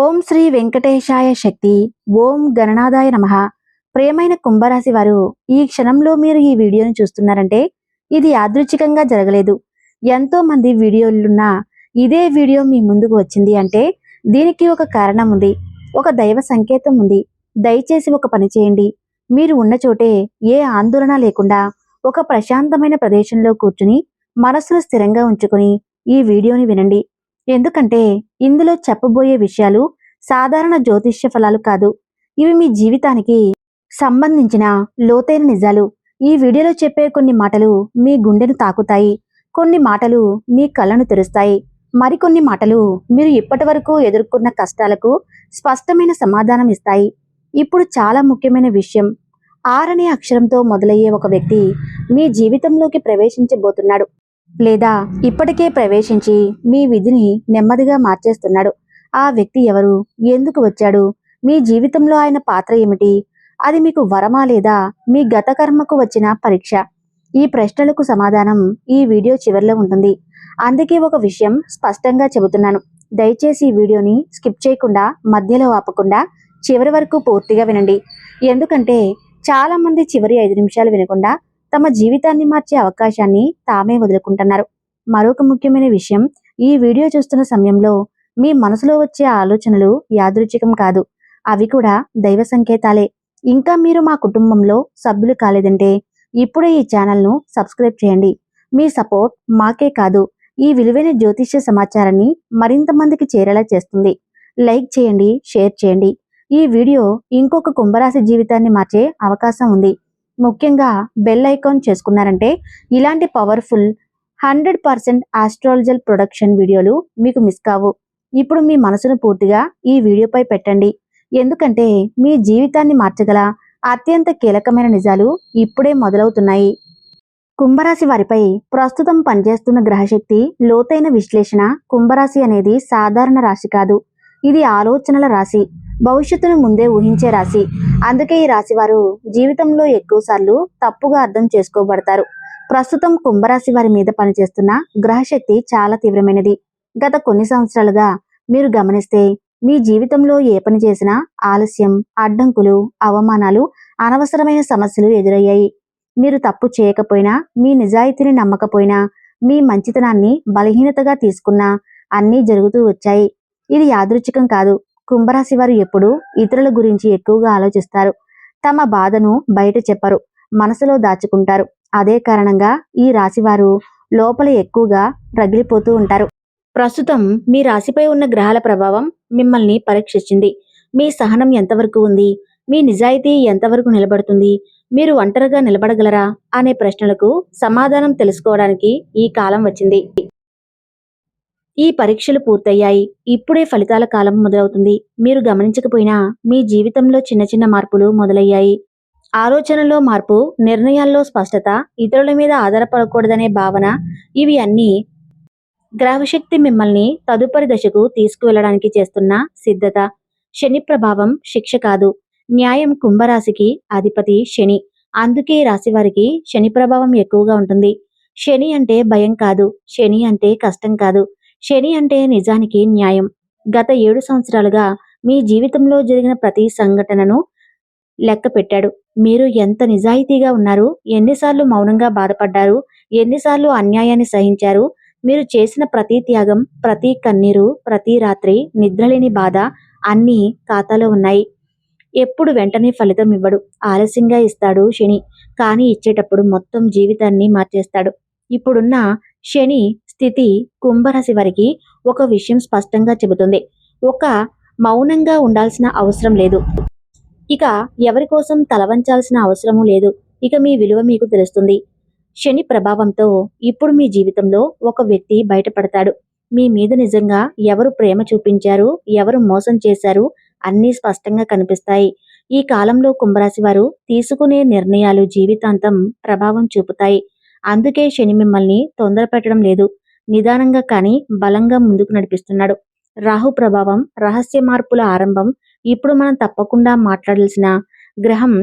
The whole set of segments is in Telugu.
ఓం శ్రీ వెంకటేశాయ శక్తి ఓం గణనాథాయ నమ. ప్రియమైన కుంభరాశి వారు ఈ క్షణంలో మీరు ఈ వీడియోను చూస్తున్నారంటే ఇది యాదృచ్ఛికంగా జరగలేదు. ఎంతో మంది వీడియోలున్న ఇదే వీడియో మీ ముందుకు వచ్చింది అంటే దీనికి ఒక కారణం ఉంది. ఒక దైవ సంకేతం ఉంది. దయచేసి ఒక పని చేయండి. మీరు ఉన్న చోటే ఏ ఆందోళన లేకుండా ఒక ప్రశాంతమైన ప్రదేశంలో కూర్చుని మనస్సును స్థిరంగా ఉంచుకొని ఈ వీడియోని వినండి. ఎందుకంటే ఇందులో చెప్పబోయే విషయాలు సాధారణ జ్యోతిష్య ఫలాలు కాదు. ఇవి మీ జీవితానికి సంబంధించిన లోతైన నిజాలు. ఈ వీడియోలో చెప్పే కొన్ని మాటలు మీ గుండెను తాకుతాయి. కొన్ని మాటలు మీ కళ్ళను తెరుస్తాయి. మరికొన్ని మాటలు మీరు ఇప్పటి వరకు ఎదుర్కొన్న కష్టాలకు స్పష్టమైన సమాధానం ఇస్తాయి. ఇప్పుడు చాలా ముఖ్యమైన విషయం. ఆర్ అనే అక్షరంతో మొదలయ్యే ఒక వ్యక్తి మీ జీవితంలోకి ప్రవేశించబోతున్నాడు. లేదా ఇప్పటికే ప్రవేశించి మీ విధిని నెమ్మదిగా మార్చేస్తున్నాడు. ఆ వ్యక్తి ఎవరు? ఎందుకు వచ్చాడు? మీ జీవితంలో ఆయన పాత్ర ఏమిటి? అది మీకు వరమా లేదా? మీ గత కర్మకు వచ్చిన పరీక్ష. ఈ ప్రశ్నలకు సమాధానం ఈ వీడియో చివరిలో ఉంటుంది. అందుకే ఒక విషయం స్పష్టంగా చెబుతున్నాను. దయచేసి ఈ వీడియోని స్కిప్ చేయకుండా మధ్యలో ఆపకుండా చివరి వరకు పూర్తిగా వినండి. ఎందుకంటే చాలామంది చివరి ఐదు నిమిషాలు వినకుండా తమ జీవితాన్ని మార్చే అవకాశాన్ని తామే వదులుకుంటున్నారు. మరొక ముఖ్యమైన విషయం ఈ వీడియో చూస్తున్న సమయంలో మీ మనసులో వచ్చే ఆలోచనలు యాదృచ్ఛికం కాదు. అవి కూడా దైవ సంకేతాలే. ఇంకా మీరు మా కుటుంబంలో సభ్యులు కాలేదంటే ఇప్పుడే ఈ ఛానల్ను సబ్స్క్రైబ్ చేయండి. మీ సపోర్ట్ మాకే కాదు. ఈ విలువైన జ్యోతిష్య సమాచారాన్ని మరింత మందికి చేరేలా చేస్తుంది. లైక్ చేయండి షేర్ చేయండి. ఈ వీడియో ఇంకొక కుంభరాశి జీవితాన్ని మార్చే అవకాశం ఉంది. ముఖ్యంగా బెల్ ఐకాన్ చేసుకున్నారంటే ఇలాంటి powerful hundred percent astrological production వీడియోలు మీకు మిస్ కావు. ఇప్పుడు మీ మనసును పూర్తిగా ఈ వీడియోపై పెట్టండి. ఎందుకంటే మీ జీవితాన్ని మార్చగల అత్యంత కీలకమైన నిజాలు ఇప్పుడే మొదలవుతున్నాయి. కుంభరాశి వారిపై ప్రస్తుతం పనిచేస్తున్న గ్రహశక్తి లోతైన విశ్లేషణ కుంభరాశి అనేది సాధారణ రాశి కాదు. ఇది ఆలోచనల రాశి. భవిష్యత్తును ముందే ఊహించే రాశి. అందుకే ఈ రాశి వారు జీవితంలో ఎక్కువసార్లు తప్పుగా అర్థం చేసుకోబడతారు. ప్రస్తుతం కుంభరాశి వారి మీద పనిచేస్తున్న గ్రహశక్తి చాలా తీవ్రమైనది. గత కొన్ని సంవత్సరాలుగా మీరు గమనిస్తే మీ జీవితంలో ఏ పని చేసినా ఆలస్యం అడ్డంకులు అవమానాలు అనవసరమైన సమస్యలు ఎదురయ్యాయి. మీరు తప్పు చేయకపోయినా మీ నిజాయితీని నమ్మకపోయినా మీ మంచితనాన్ని బలహీనతగా తీసుకున్నా అన్నీ జరుగుతూ వచ్చాయి. ఇది యాదృచ్ఛికం కాదు. కుంభరాశి వారు ఎప్పుడూ ఇతరుల గురించి ఎక్కువగా ఆలోచిస్తారు. తమ బాధను బయట చెప్పరు మనసులో దాచుకుంటారు. అదే కారణంగా ఈ రాశివారు లోపల ఎక్కువగా రగిలిపోతూ ఉంటారు. ప్రస్తుతం మీ రాశిపై ఉన్న గ్రహాల ప్రభావం మిమ్మల్ని పరీక్షించింది మీ సహనం ఎంతవరకు ఉంది? మీ నిజాయితీ ఎంతవరకు నిలబడుతుంది? మీరు ఒంటరిగా నిలబడగలరా? అనే ప్రశ్నలకు సమాధానం తెలుసుకోవడానికి ఈ కాలం వచ్చింది. ఈ పరీక్షలు పూర్తయ్యాయి. ఇప్పుడే ఫలితాల కాలం మొదలవుతుంది. మీరు గమనించకపోయినా మీ జీవితంలో చిన్న చిన్న మార్పులు మొదలయ్యాయి. ఆలోచనలో మార్పు నిర్ణయాల్లో స్పష్టత ఇతరుల మీద ఆధారపడకూడదనే భావన ఇవి అన్నీ గ్రహశక్తి మిమ్మల్ని తదుపరి దశకు తీసుకువెళ్ళడానికి చేస్తున్న సిద్ధత. శని ప్రభావం శిక్ష కాదు. న్యాయం కుంభరాశికి అధిపతి శని. అందుకే రాశి వారికి శని ప్రభావం ఎక్కువగా ఉంటుంది. శని అంటే భయం కాదు. శని అంటే కష్టం కాదు. శని అంటే నిజానికి న్యాయం. గత ఏడు సంవత్సరాలుగా మీ జీవితంలో జరిగిన ప్రతి సంఘటనను లెక్క పెట్టాడు. మీరు ఎంత నిజాయితీగా ఉన్నారు ఎన్నిసార్లు మౌనంగా బాధపడ్డారు ఎన్నిసార్లు అన్యాయాన్ని సహించారు మీరు చేసిన ప్రతి త్యాగం ప్రతి కన్నీరు ప్రతి రాత్రి నిద్రలేని బాధ అన్నీ ఖాతాలో ఉన్నాయి. ఎప్పుడు వెంటనే ఫలితం ఇవ్వడు. ఆలస్యంగా ఇస్తాడు శని. కానీ ఇచ్చేటప్పుడు మొత్తం జీవితాన్ని మార్చేస్తాడు. ఇప్పుడున్న శని స్థితి కుంభరాశి వారికి ఒక విషయం స్పష్టంగా చెబుతుంది. ఒక మౌనంగా ఉండాల్సిన అవసరం లేదు. ఇక ఎవరి కోసం తలవంచాల్సిన అవసరము లేదు. ఇక మీ విలువ మీకు తెలుస్తుంది. శని ప్రభావంతో ఇప్పుడు మీ జీవితంలో ఒక వ్యక్తి బయటపడతాడు. మీ మీద నిజంగా ఎవరు ప్రేమ చూపించారు ఎవరు మోసం చేశారు అన్నీ స్పష్టంగా కనిపిస్తాయి. ఈ కాలంలో కుంభరాశి వారు తీసుకునే నిర్ణయాలు జీవితాంతం ప్రభావం చూపుతాయి. అందుకే శని మిమ్మల్ని తొందర పెట్టడం లేదు. నిదానంగా కానీ బలంగా ముందుకు నడిపిస్తున్నాడు. రాహు ప్రభావం రహస్య మార్పుల ఆరంభం ఇప్పుడు మనం తప్పకుండా మాట్లాడాల్సిన గ్రహం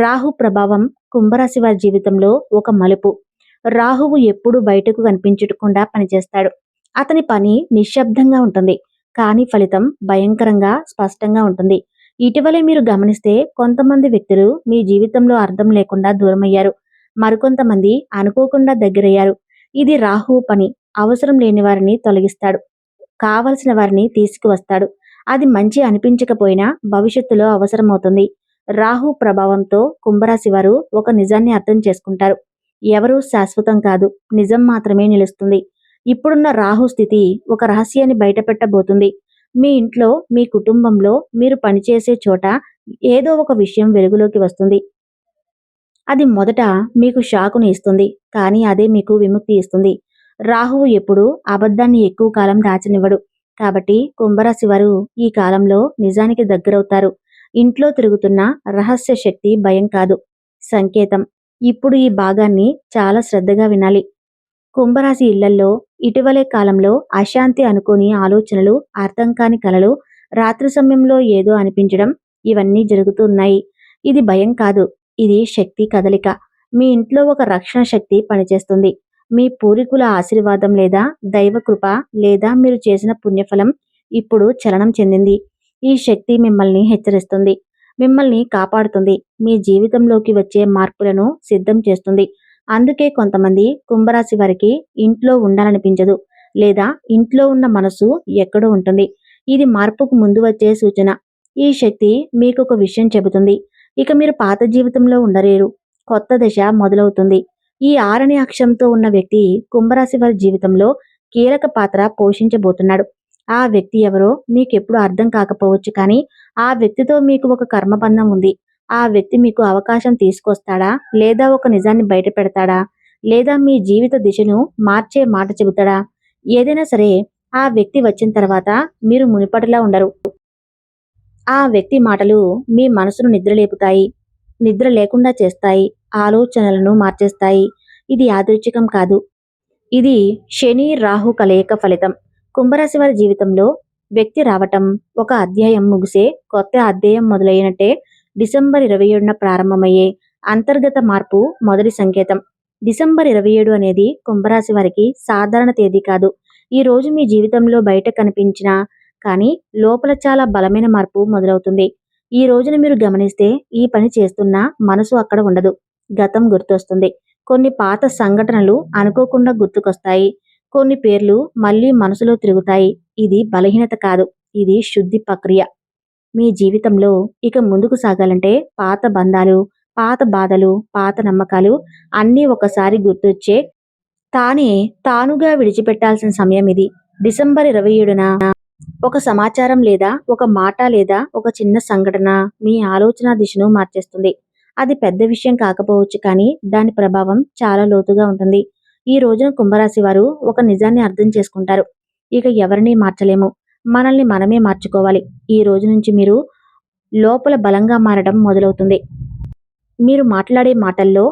రాహు ప్రభావం కుంభరాశి వారి జీవితంలో ఒక మలుపు. రాహువు ఎప్పుడు బయటకు కనిపించకుండా పనిచేస్తాడు. అతని పని నిశ్శబ్దంగా ఉంటుంది కానీ ఫలితం భయంకరంగా స్పష్టంగా ఉంటుంది. ఇటీవలే మీరు గమనిస్తే కొంతమంది వ్యక్తులు మీ జీవితంలో అర్థం లేకుండా దూరమయ్యారు. మరికొంతమంది అనుకోకుండా దగ్గరయ్యారు. ఇది రాహు పని అవసరం లేని వారిని తొలగిస్తాడు. కావలసిన వారిని తీసుకువస్తాడు. అది మంచి అనిపించకపోయినా భవిష్యత్తులో అవసరమవుతుంది. రాహు ప్రభావంతో కుంభరాశి వారు ఒక నిజాన్ని అర్థం చేసుకుంటారు. ఎవరూ శాశ్వతం కాదు. నిజం మాత్రమే నిలుస్తుంది. ఇప్పుడున్న రాహు స్థితి ఒక రహస్యాన్ని బయటపెట్టబోతుంది. మీ ఇంట్లో మీ కుటుంబంలో మీరు పనిచేసే చోట ఏదో ఒక విషయం వెలుగులోకి వస్తుంది. అది మొదట మీకు షాకును ఇస్తుంది. కానీ అదే మీకు విముక్తి ఇస్తుంది. రాహువు ఎప్పుడు అబద్ధాన్ని ఎక్కువ కాలం దాచనివ్వడు. కాబట్టి కుంభరాశి వారు ఈ కాలంలో నిజానికి దగ్గరవుతారు. ఇంట్లో తిరుగుతున్న రహస్య శక్తి భయం కాదు. సంకేతం. ఇప్పుడు ఈ భాగాన్ని చాలా శ్రద్ధగా వినాలి. కుంభరాశి ఇళ్ళల్లో ఇటీవలే కాలంలో అశాంతి అనుకోని ఆలోచనలు అర్థం కాని కలలు రాత్రి సమయంలో ఏదో అనిపించడం ఇవన్నీ జరుగుతున్నాయి ఇది భయం కాదు. ఇది శక్తి కదలిక. మీ ఇంట్లో ఒక రక్షణ శక్తి పనిచేస్తుంది. మీ పూర్వీకుల ఆశీర్వాదం లేదా దైవ కృప లేదా మీరు చేసిన పుణ్యఫలం ఇప్పుడు చలనం చెందింది. ఈ శక్తి మిమ్మల్ని హెచ్చరిస్తుంది. మిమ్మల్ని కాపాడుతుంది. మీ జీవితంలోకి వచ్చే మార్పులను సిద్ధం చేస్తుంది. అందుకే కొంతమంది కుంభరాశి వారికి ఇంట్లో ఉండాలనిపించదు లేదా ఇంట్లో ఉన్న మనసు ఎక్కడో ఉంటుంది. ఇది మార్పుకు ముందు వచ్చే సూచన. ఈ శక్తి మీకు ఒక విషయం చెబుతుంది. ఇక మీరు పాత జీవితంలో ఉండలేరు. కొత్త దశ మొదలవుతుంది. ఈ ఆరని అక్షంతో ఉన్న వ్యక్తి కుంభరాశి వారి జీవితంలో కీలక పాత్ర పోషించబోతున్నాడు. ఆ వ్యక్తి ఎవరో మీకెప్పుడు అర్థం కాకపోవచ్చు కానీ ఆ వ్యక్తితో మీకు ఒక కర్మబంధం ఉంది. ఆ వ్యక్తి మీకు అవకాశం తీసుకొస్తాడా? లేదా ఒక నిజాన్ని బయట పెడతాడా లేదా మీ జీవిత దిశను మార్చే మాట చెబుతాడా? ఏదైనా సరే ఆ వ్యక్తి వచ్చిన తర్వాత మీరు మునిపటిలా ఉండరు. ఆ వ్యక్తి మాటలు మీ మనసును నిద్రలేపుతాయి నిద్ర లేకుండా చేస్తాయి ఆలోచనలను మార్చేస్తాయి. ఇది యాదృచ్ఛికం కాదు. ఇది శని రాహు కలయిక ఫలితం. కుంభరాశి వారి జీవితంలో వ్యక్తి రావటం ఒక అధ్యాయం ముగిసే కొత్త అధ్యాయం మొదలైనట్టే డిసెంబర్ ఇరవై ఏడున ప్రారంభమయ్యే అంతర్గత మార్పు మొదటి సంకేతం. డిసెంబర్ ఇరవై ఏడు అనేది కుంభరాశి వారికి సాధారణ తేదీ కాదు. ఈ రోజు మీ జీవితంలో బయట కనిపించిన కానీ లోపల చాలా బలమైన మార్పు మొదలవుతుంది. ఈ రోజున మీరు గమనిస్తే ఈ పని చేస్తున్న మనసు అక్కడ ఉండదు. గతం గుర్తొస్తుంది. కొన్ని పాత సంఘటనలు అనుకోకుండా గుర్తుకొస్తాయి. కొన్ని పేర్లు మళ్ళీ మనసులో తిరుగుతాయి. ఇది బలహీనత కాదు. ఇది శుద్ధి ప్రక్రియ. మీ జీవితంలో ఇక ముందుకు సాగాలంటే పాత బంధాలు పాత బాధలు పాత నమ్మకాలు అన్నీ ఒకసారి గుర్తొచ్చే తానే తానుగా విడిచిపెట్టాల్సిన సమయం ఇది. డిసెంబర్ ఇరవై ఏడున ఒక సమాచారం లేదా ఒక మాట లేదా ఒక చిన్న సంఘటన మీ ఆలోచన దిశను మార్చేస్తుంది. అది పెద్ద విషయం కాకపోవచ్చు కానీ దాని ప్రభావం చాలా లోతుగా ఉంటుంది. ఈ రోజున కుంభరాశి వారు ఒక నిజాన్ని అర్థం చేసుకుంటారు. ఇక ఎవరిని మార్చలేము. మనల్ని మనమే మార్చుకోవాలి. ఈ రోజు నుంచి మీరు లోపల బలంగా మారడం మొదలవుతుంది. మీరు మాట్లాడే మాటల్లో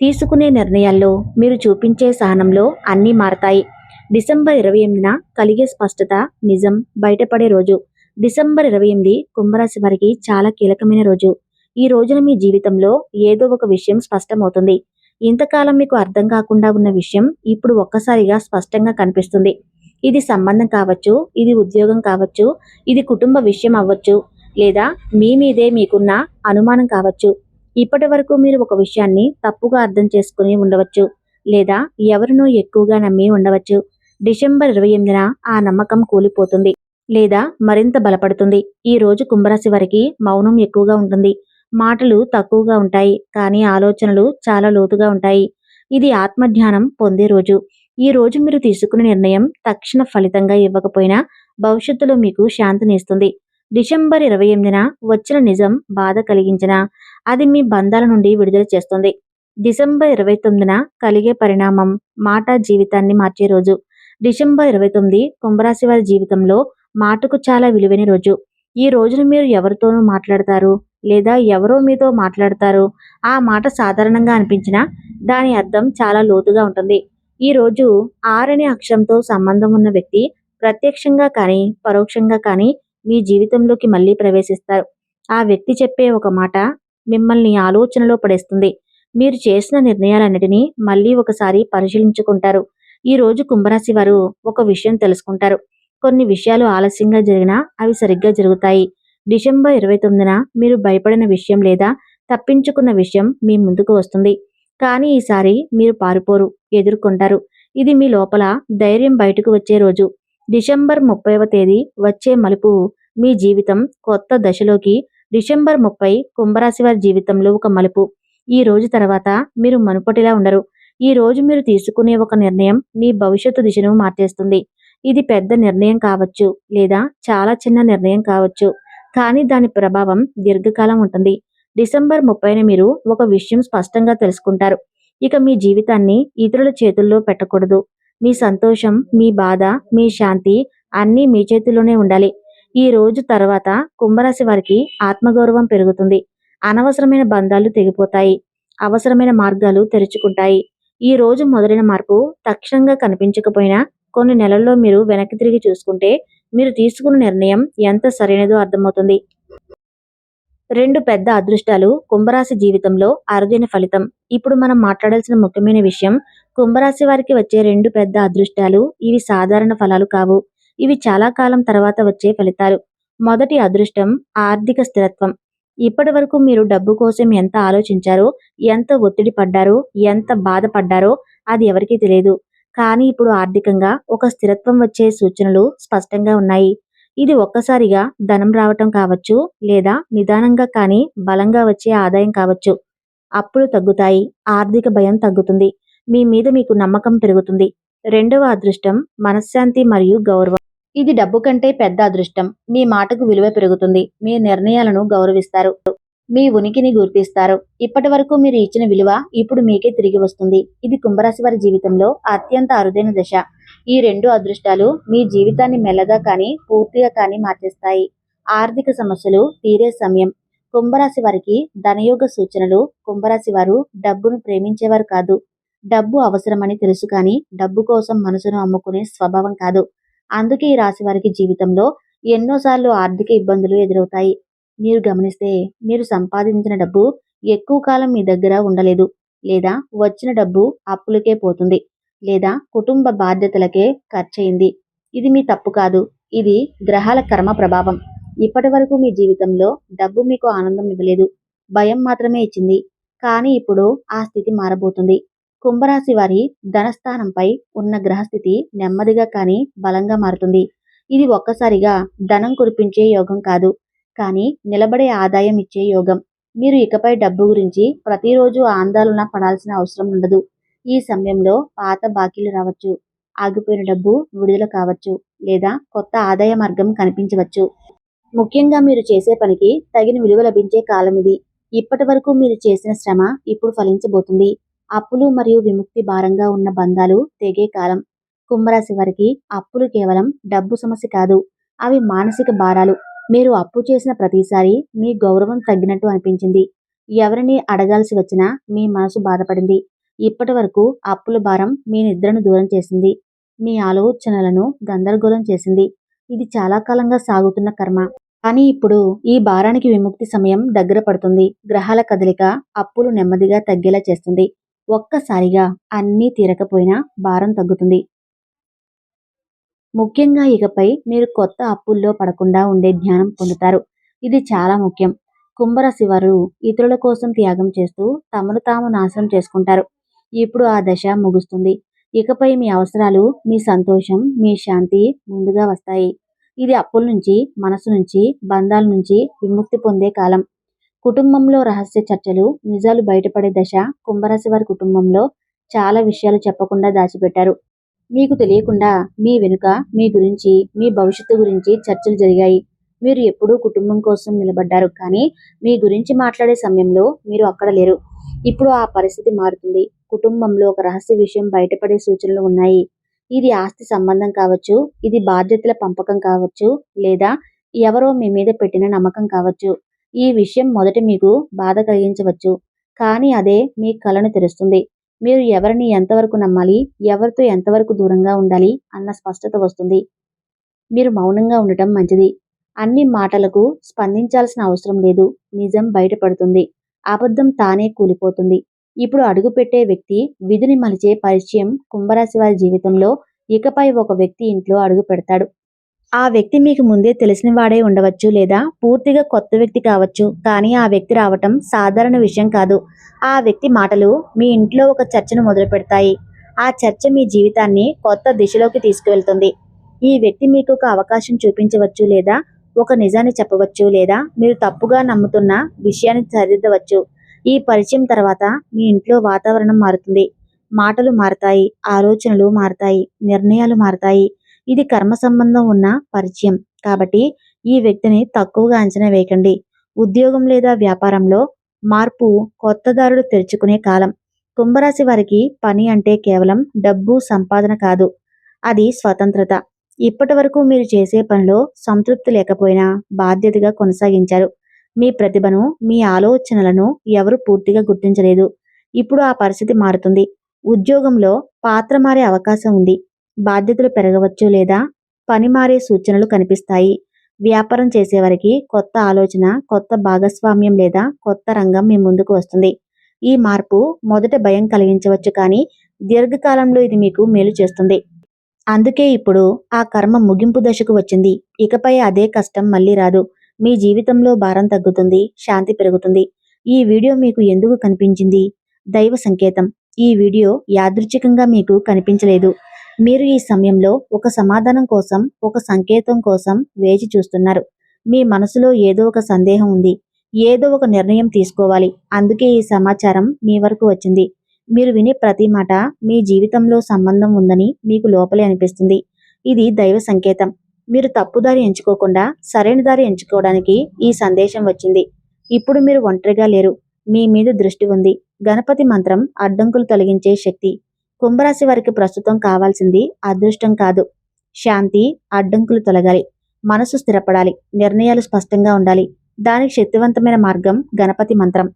తీసుకునే నిర్ణయాల్లో మీరు చూపించే సహనంలో అన్నీ మారతాయి. డిసెంబర్ ఇరవై ఎనిమిదిన కలిగే స్పష్టత నిజం బయటపడే రోజు. డిసెంబర్ ఇరవై ఎనిమిది కుంభరాశి వారికి చాలా కీలకమైన రోజు. ఈ రోజున మీ జీవితంలో ఏదో ఒక విషయం స్పష్టమవుతుంది. ఇంతకాలం మీకు అర్థం కాకుండా ఉన్న విషయం ఇప్పుడు ఒక్కసారిగా స్పష్టంగా కనిపిస్తుంది. ఇది సంబంధం కావచ్చు ఇది ఉద్యోగం కావచ్చు ఇది కుటుంబ విషయం అవ్వచ్చు లేదా మీ మీదే మీకున్న అనుమానం కావచ్చు. ఇప్పటి వరకు మీరు ఒక విషయాన్ని తప్పుగా అర్థం చేసుకుని ఉండవచ్చు లేదా ఎవరినో ఎక్కువగా నమ్మి ఉండవచ్చు. డిసెంబర్ ఇరవై ఎనిమిదిన ఆ నమ్మకం కూలిపోతుంది లేదా మరింత బలపడుతుంది. ఈ రోజు కుంభరాశి వారికి మౌనం ఎక్కువగా ఉంటుంది. మాటలు తక్కువగా ఉంటాయి కానీ ఆలోచనలు చాలా లోతుగా ఉంటాయి. ఇది ఆత్మధ్యానం పొందే రోజు. ఈ రోజు మీరు తీసుకునే నిర్ణయం తక్షణ ఫలితంగా ఇవ్వకపోయినా భవిష్యత్తులో మీకు శాంతిని ఇస్తుంది డిసెంబర్ ఇరవై ఎనిమిదిన వచ్చిన నిజం బాధ కలిగించిన అది మీ బంధాల నుండి విడుదల చేస్తుంది. డిసెంబర్ ఇరవై తొమ్మిదిన కలిగే పరిణామం మాట జీవితాన్ని మార్చే రోజు. డిసెంబర్ ఇరవై తొమ్మిది కుంభరాశి వారి జీవితంలో మాటకు చాలా విలువైన రోజు. ఈ రోజున మీరు ఎవరితోనూ మాట్లాడతారు? లేదా ఎవరో మీతో మాట్లాడతారు ఆ మాట సాధారణంగా అనిపించినా దాని అర్థం చాలా లోతుగా ఉంటుంది. ఈ రోజు అనే అక్షరంతో సంబంధం ఉన్న వ్యక్తి ప్రత్యక్షంగా కానీ పరోక్షంగా కానీ మీ జీవితంలోకి మళ్ళీ ప్రవేశిస్తారు. ఆ వ్యక్తి చెప్పే ఒక మాట మిమ్మల్ని ఆలోచనలో పడేస్తుంది. మీరు చేసిన నిర్ణయాలన్నిటినీ మళ్ళీ ఒకసారి పరిశీలించుకుంటారు. ఈ రోజు కుంభరాశి వారు ఒక విషయం తెలుసుకుంటారు. కొన్ని విషయాలు ఆలస్యంగా జరిగినా అవి సరిగ్గా జరుగుతాయి. డిసెంబర్ ఇరవై తొమ్మిదిన మీరు భయపడిన విషయం లేదా తప్పించుకున్న విషయం మీ ముందుకు వస్తుంది. కానీ ఈసారి మీరు పారిపోరు ఎదుర్కొంటారు. ఇది మీ లోపల ధైర్యం బయటకు వచ్చే రోజు. డిసెంబర్ ముప్పైవ తేదీ వచ్చే మలుపు మీ జీవితం కొత్త దశలోకి డిసెంబర్ ముప్పై కుంభరాశి వారి జీవితంలో ఒక మలుపు. ఈ రోజు తర్వాత మీరు మనుపటిలా ఉండరు. ఈ రోజు మీరు తీసుకునే ఒక నిర్ణయం మీ భవిష్యత్తు దిశను మార్చేస్తుంది. ఇది పెద్ద నిర్ణయం కావచ్చు లేదా చాలా చిన్న నిర్ణయం కావచ్చు. కానీ దాని ప్రభావం దీర్ఘకాలం ఉంటుంది. డిసెంబర్ ముప్పైన మీరు ఒక విషయం స్పష్టంగా తెలుసుకుంటారు. ఇక మీ జీవితాన్ని ఇతరుల చేతుల్లో పెట్టకూడదు. మీ సంతోషం మీ బాధ మీ శాంతి అన్నీ మీ చేతిలోనే ఉండాలి. ఈ రోజు తర్వాత కుంభరాశి వారికి ఆత్మగౌరవం పెరుగుతుంది. అనవసరమైన బంధాలు తెగిపోతాయి. అవసరమైన మార్గాలు తెరుచుకుంటాయి. ఈ రోజు మొదలైన మార్పు తక్షణంగా కనిపించకపోయినా కొన్ని నెలల్లో మీరు వెనక్కి తిరిగి చూసుకుంటే మీరు తీసుకున్న నిర్ణయం ఎంత సరైనదో అర్థమవుతుంది. రెండు పెద్ద అదృష్టాలు కుంభరాశి జీవితంలో అరుదైన ఫలితం. ఇప్పుడు మనం మాట్లాడాల్సిన ముఖ్యమైన విషయం కుంభరాశి వారికి వచ్చే రెండు పెద్ద అదృష్టాలు ఇవి సాధారణ ఫలాలు కావు. ఇవి చాలా కాలం తర్వాత వచ్చే ఫలితాలు. మొదటి అదృష్టం ఆర్థిక స్థిరత్వం. ఇప్పటి వరకు మీరు డబ్బు కోసం ఎంత ఆలోచించారో ఎంత ఒత్తిడి పడ్డారో ఎంత బాధపడ్డారో అది ఎవరికీ తెలియదు. కానీ ఇప్పుడు ఆర్థికంగా ఒక స్థిరత్వం వచ్చే సూచనలు స్పష్టంగా ఉన్నాయి. ఇది ఒక్కసారిగా ధనం రావటం కావచ్చు లేదా నిదానంగా కానీ బలంగా వచ్చే ఆదాయం కావచ్చు. అప్పులు తగ్గుతాయి ఆర్థిక భయం తగ్గుతుంది. మీ మీద మీకు నమ్మకం పెరుగుతుంది. రెండవ అదృష్టం మనశ్శాంతి మరియు గౌరవం. ఇది డబ్బు కంటే పెద్ద అదృష్టం. మీ మాటకు విలువ పెరుగుతుంది. మీ నిర్ణయాలను గౌరవిస్తారు. మీ ఉనికిని గుర్తిస్తారు. ఇప్పటి వరకు మీరు ఇచ్చిన విలువ ఇప్పుడు మీకే తిరిగి వస్తుంది. ఇది కుంభరాశి వారి జీవితంలో అత్యంత అరుదైన దశ. ఈ రెండు అదృష్టాలు మీ జీవితాన్ని మెల్లగా కానీ పూర్తిగా కానీ మార్చేస్తాయి. ఆర్థిక సమస్యలు తీరే సమయం. కుంభరాశి వారికి ధనయోగ సూచనలు కుంభరాశి వారు డబ్బును ప్రేమించేవారు కాదు. డబ్బు అవసరమని తెలుసు కానీ డబ్బు కోసం మనసును అమ్ముకునే స్వభావం కాదు. అందుకే ఈ రాశి వారికి జీవితంలో ఎన్నోసార్లు ఆర్థిక ఇబ్బందులు ఎదురవుతాయి. మీరు గమనిస్తే మీరు సంపాదించిన డబ్బు ఎక్కువ కాలం మీ దగ్గర ఉండలేదు. లేదా వచ్చిన డబ్బు అప్పులకే పోతుంది. లేదా కుటుంబ బాధ్యతలకే ఖర్చయింది. ఇది మీ తప్పు కాదు. ఇది గ్రహాల కర్మ ప్రభావం. ఇప్పటి వరకు మీ జీవితంలో డబ్బు మీకు ఆనందం ఇవ్వలేదు. భయం మాత్రమే ఇచ్చింది. కానీ ఇప్పుడు ఆ స్థితి మారబోతుంది. కుంభరాశి వారి ధనస్థానంపై ఉన్న గ్రహస్థితి నెమ్మదిగా కానీ బలంగా మారుతుంది. ఇది ఒక్కసారిగా ధనం కురిపించే యోగం కాదు. కానీ నిలబడే ఆదాయం ఇచ్చే యోగం. మీరు ఇకపై డబ్బు గురించి ప్రతిరోజు ఆందోళన పడాల్సిన అవసరం ఉండదు. ఈ సమయంలో పాత బాకీలు రావచ్చు. ఆగిపోయిన డబ్బు విడుదల కావచ్చు లేదా కొత్త ఆదాయ మార్గం కనిపించవచ్చు. ముఖ్యంగా మీరు చేసే పనికి తగిన విలువ లభించే కాలం ఇది. ఇప్పటి వరకు మీరు చేసిన శ్రమ ఇప్పుడు ఫలించబోతుంది. అప్పులు మరియు విముక్తి భారంగా ఉన్న బంధాలు తెగే కాలం. కుంభరాశి వారికి అప్పులు కేవలం డబ్బు సమస్య కాదు. అవి మానసిక భారాలు. మీరు అప్పు చేసిన ప్రతిసారి మీ గౌరవం తగ్గినట్టు అనిపించింది. ఎవరిని అడగాల్సి వచ్చినా మీ మనసు బాధపడింది. ఇప్పటి వరకు అప్పుల భారం మీ నిద్రను దూరం చేసింది. మీ ఆలోచనలను గందరగోళం చేసింది. ఇది చాలా కాలంగా సాగుతున్న కర్మ. కానీ ఇప్పుడు ఈ భారానికి విముక్తి సమయం దగ్గర పడుతుంది. గ్రహాల కదలిక అప్పులు నెమ్మదిగా తగ్గేలా చేస్తుంది. ఒక్కసారిగా అన్నీ తీరకపోయినా భారం తగ్గుతుంది. ముఖ్యంగా ఇకపై మీరు కొత్త అప్పుల్లో పడకుండా ఉండే జ్ఞానం పొందుతారు. ఇది చాలా ముఖ్యం. కుంభరాశి వారు ఇతరుల కోసం త్యాగం చేస్తూ తమను తాము నాశనం చేసుకుంటారు. ఇప్పుడు ఆ దశ ముగుస్తుంది. ఇకపై మీ అవసరాలు మీ సంతోషం మీ శాంతి ముందుగా వస్తాయి. ఇది అప్పుల నుంచి మనసు నుంచి బంధాల నుంచి విముక్తి పొందే కాలం. కుటుంబంలో రహస్య చర్చలు నిజాలు బయటపడే దశ కుంభరాశి వారి కుటుంబంలో చాలా విషయాలు చెప్పకుండా దాచిపెట్టారు. మీకు తెలియకుండా మీ వెనుక మీ గురించి మీ భవిష్యత్తు గురించి చర్చలు జరిగాయి. మీరు ఎప్పుడూ కుటుంబం కోసం నిలబడ్డారు కానీ మీ గురించి మాట్లాడే సమయంలో మీరు అక్కడ లేరు. ఇప్పుడు ఆ పరిస్థితి మారుతుంది. కుటుంబంలో ఒక రహస్య విషయం బయటపడే సూచనలు ఉన్నాయి. ఇది ఆస్తి సంబంధం కావచ్చు ఇది బాధ్యతల పంపకం కావచ్చు లేదా ఎవరో మీ మీద పెట్టిన నమ్మకం కావచ్చు. ఈ విషయం మొదట మీకు బాధ కలిగించవచ్చు కానీ అదే మీ కళను తెరుస్తుంది. మీరు ఎవరిని ఎంతవరకు నమ్మాలి ఎవరితో ఎంతవరకు దూరంగా ఉండాలి అన్న స్పష్టత వస్తుంది. మీరు మౌనంగా ఉండటం మంచిది. అన్ని మాటలకు స్పందించాల్సిన అవసరం లేదు. నిజం బయటపడుతుంది. అబద్ధం తానే కూలిపోతుంది. ఇప్పుడు అడుగుపెట్టే వ్యక్తి విధిని మలిచే పరిచయం కుంభరాశి వారి జీవితంలో ఇకపై ఒక వ్యక్తి ఇంట్లో అడుగు పెడతాడు. ఆ వ్యక్తి మీకు ముందే తెలిసిన వాడే ఉండవచ్చు లేదా పూర్తిగా కొత్త వ్యక్తి కావచ్చు. కానీ ఆ వ్యక్తి రావటం సాధారణ విషయం కాదు. ఆ వ్యక్తి మాటలు మీ ఇంట్లో ఒక చర్చను మొదలు పెడతాయి. ఆ చర్చ మీ జీవితాన్ని కొత్త దిశలోకి తీసుకువెళ్తుంది. ఈ వ్యక్తి మీకు ఒక అవకాశం చూపించవచ్చు లేదా ఒక నిజాన్ని చెప్పవచ్చు లేదా మీరు తప్పుగా నమ్ముతున్న విషయాన్ని సరిదిద్దవచ్చు. ఈ పరిచయం తర్వాత మీ ఇంట్లో వాతావరణం మారుతుంది. మాటలు మారతాయి ఆలోచనలు మారతాయి నిర్ణయాలు మారతాయి. ఇది కర్మ సంబంధం ఉన్న పరిచయం. కాబట్టి ఈ వ్యక్తిని తక్కువగా అంచనా వేయకండి. ఉద్యోగం లేదా వ్యాపారంలో మార్పు కొత్త దారులు తెరుచుకునే కాలం. కుంభరాశి వారికి పని అంటే కేవలం డబ్బు సంపాదన కాదు. అది స్వతంత్రత. ఇప్పటి వరకు మీరు చేసే పనిలో సంతృప్తి లేకపోయినా బాధ్యతగా కొనసాగించారు. మీ ప్రతిభను మీ ఆలోచనలను ఎవరు పూర్తిగా గుర్తించలేదు. ఇప్పుడు ఆ పరిస్థితి మారుతుంది. ఉద్యోగంలో పాత్ర మారే అవకాశం ఉంది. బాధ్యతలు పెరగవచ్చు లేదా పని మారే సూచనలు కనిపిస్తాయి. వ్యాపారం చేసేవారికి కొత్త ఆలోచన కొత్త భాగస్వామ్యం లేదా కొత్త రంగం మీ ముందుకు వస్తుంది. ఈ మార్పు మొదట భయం కలిగించవచ్చు కానీ దీర్ఘకాలంలో ఇది మీకు మేలు చేస్తుంది. అందుకే ఇప్పుడు ఆ కర్మ ముగింపు దశకు వచ్చింది. ఇకపై అదే కష్టం మళ్ళీ రాదు. మీ జీవితంలో భారం తగ్గుతుంది శాంతి పెరుగుతుంది. ఈ వీడియో మీకు ఎందుకు కనిపించింది? దైవ సంకేతం. ఈ వీడియో యాదృచ్ఛికంగా మీకు కనిపించలేదు. మీరు ఈ సమయంలో ఒక సమాధానం కోసం ఒక సంకేతం కోసం వేచి చూస్తున్నారు. మీ మనసులో ఏదో ఒక సందేహం ఉంది. ఏదో ఒక నిర్ణయం తీసుకోవాలి. అందుకే ఈ సమాచారం మీ వరకు వచ్చింది. మీరు వినే ప్రతి మాట మీ జీవితంలో సంబంధం ఉందని మీకు లోపలే అనిపిస్తుంది. ఇది దైవ సంకేతం. మీరు తప్పుదారి ఎంచుకోకుండా సరైన దారి ఎంచుకోవడానికి ఈ సందేశం వచ్చింది. ఇప్పుడు మీరు ఒంటరిగా లేరు. మీ మీద దృష్టి ఉంది. గణపతి మంత్రం అడ్డంకులు తొలగించే శక్తి. కుంభరాశి వారికి ప్రస్తుతం కావాల్సింది అదృష్టం కాదు. శాంతి అడ్డంకులు తొలగాలి. మనసు స్థిరపడాలి. నిర్ణయాలు స్పష్టంగా ఉండాలి. దానికి శక్తివంతమైన మార్గం గణపతి మంత్రం.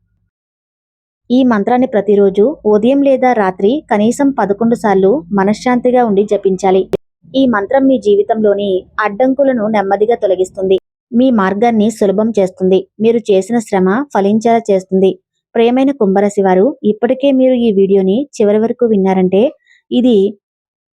ఈ మంత్రాన్ని ప్రతిరోజు ఉదయం లేదా రాత్రి కనీసం పదకొండు సార్లు మనశ్శాంతిగా ఉండి జపించాలి. ఈ మంత్రం మీ జీవితంలోని అడ్డంకులను నెమ్మదిగా తొలగిస్తుంది. మీ మార్గాన్ని సులభం చేస్తుంది. మీరు చేసిన శ్రమ ఫలించేలా చేస్తుంది. ప్రియమైన కుంభరాశి వారు ఇప్పటికే మీరు ఈ వీడియోని చివరి వరకు విన్నారంటే ఇది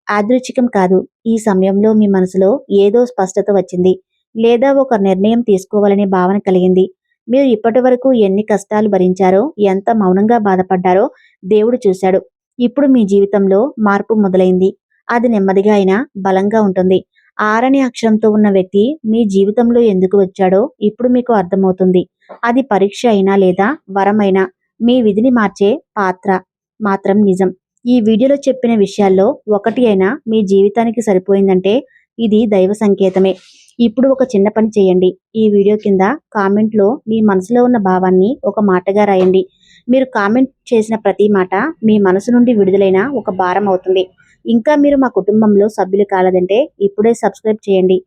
యాదృచ్ఛికం కాదు. ఈ సమయంలో మీ మనసులో ఏదో స్పష్టత వచ్చింది. లేదా ఒక నిర్ణయం తీసుకోవాలనే భావన కలిగింది. మీరు ఇప్పటి వరకు ఎన్ని కష్టాలు భరించారో ఎంత మౌనంగా బాధపడ్డారో దేవుడు చూశాడు. ఇప్పుడు మీ జీవితంలో మార్పు మొదలైంది. అది నెమ్మదిగా అయినా బలంగా ఉంటుంది. ఆరని అక్షరంతో ఉన్న వ్యక్తి మీ జీవితంలో ఎందుకు వచ్చాడో ఇప్పుడు మీకు అర్థమవుతుంది. అది పరీక్ష అయినా లేదా వరమైనా మీ విధిని మార్చే పాత్ర మాత్రం నిజం. ఈ వీడియోలో చెప్పిన విషయాల్లో ఒకటి అయినా మీ జీవితానికి సరిపోయిందంటే ఇది దైవ సంకేతమే. ఇప్పుడు ఒక చిన్న పని చేయండి. ఈ వీడియో కింద కామెంట్లో మీ మనసులో ఉన్న భావాన్ని ఒక మాటగా రాయండి. మీరు కామెంట్ చేసిన ప్రతి మాట మీ మనసు నుండి విడుదలైన ఒక భారం అవుతుంది. ఇంకా మీరు మా కుటుంబంలో సభ్యులు కాలేదంటే ఇప్పుడే సబ్స్క్రైబ్ చేయండి.